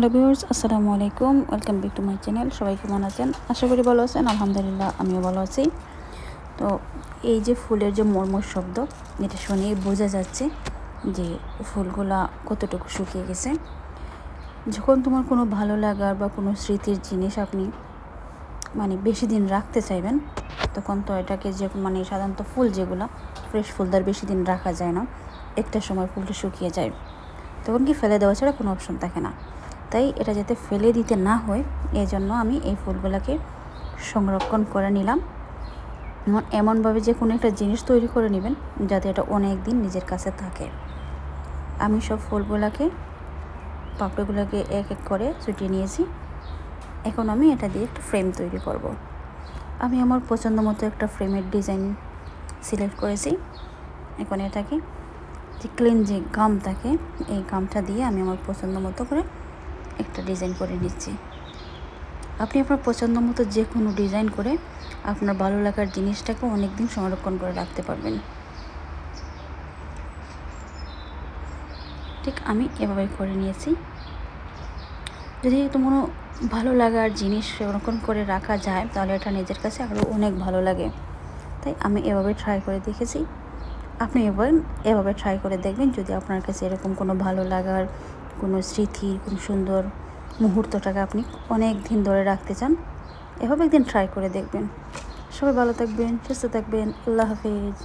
Hello viewers, আসসালামু আলাইকুম। Welcome back to my channel সবাই কেমন আছেন? আশা করি ভালো আছেন। আলহামদুলিল্লাহ, আমিও ভালো আছি। তো এই যে ফুলের যে মর্মর শব্দ, এটা শুনেই বোঝা যাচ্ছে যে ফুলগুলা কতটুকু শুকিয়ে গেছে। যখন তোমার কোনো ভালো লাগার বা কোনো স্মৃতির জিনিস আপনি মানে বেশি দিন রাখতে চাইবেন, তখন তো এটাকে যে মানে সাধারণত ফুল যেগুলো, ফ্রেশ ফুলদার বেশি দিন রাখা যায় না। একটা সময় ফুলটা শুকিয়ে যায়। তখন কি ফেলে দেওয়া ছাড়া কোনো অপশন থাকে না। তাই এটা যাতে ফেলে দিতে না হয় এই জন্য আমি এই ফুলগুলোকে সংরক্ষণ করে নিলাম। এমন এমনভাবে যে কোনো একটা জিনিস তৈরি করে নেবেন, যাতে এটা অনেক দিন নিজের কাছে থাকে। আমি সব ফুলগুলোকে, পাপড়িগুলোকে এক এক করে ছুটিয়ে নিয়েছি। এখন আমি এটা দিয়ে একটা ফ্রেম তৈরি করব। আমি আমার পছন্দ মতো একটা ফ্রেমের ডিজাইন সিলেক্ট করেছি। এখন এটাকে যে ক্লিন যে গাম থাকে এই গামটা দিয়ে আমি আমার পছন্দ মতো করে একটা ডিজাইন করে নিচ্ছি। আপনি আপনার পছন্দ মতো যে কোনো ডিজাইন করে আপনার ভালো লাগার জিনিসটাকে অনেক দিন সংরক্ষণ করে রাখতে পারবেন। ঠিক আমি এভাবে করে নিয়েছি। যদি কোনো ভালো লাগার জিনিস সংরক্ষণ করে রাখা যায়, তাহলে এটা নিজের কাছে আরও অনেক ভালো লাগে। তাই আমি এভাবে ট্রাই করে দেখেছি। আপনি এবার এভাবে ট্রাই করে দেখবেন যদি আপনার কাছে এরকম কোনো ভালো লাগার, কোনো স্মৃতি, কোনো সুন্দর মুহূর্তটাকে আপনি অনেক দিন ধরে রাখতে চান, এভাবে একদিন ট্রাই করে দেখবেন। সবাই ভালো থাকবেন, সুস্থ থাকবেন, আল্লাহ হাফিজ।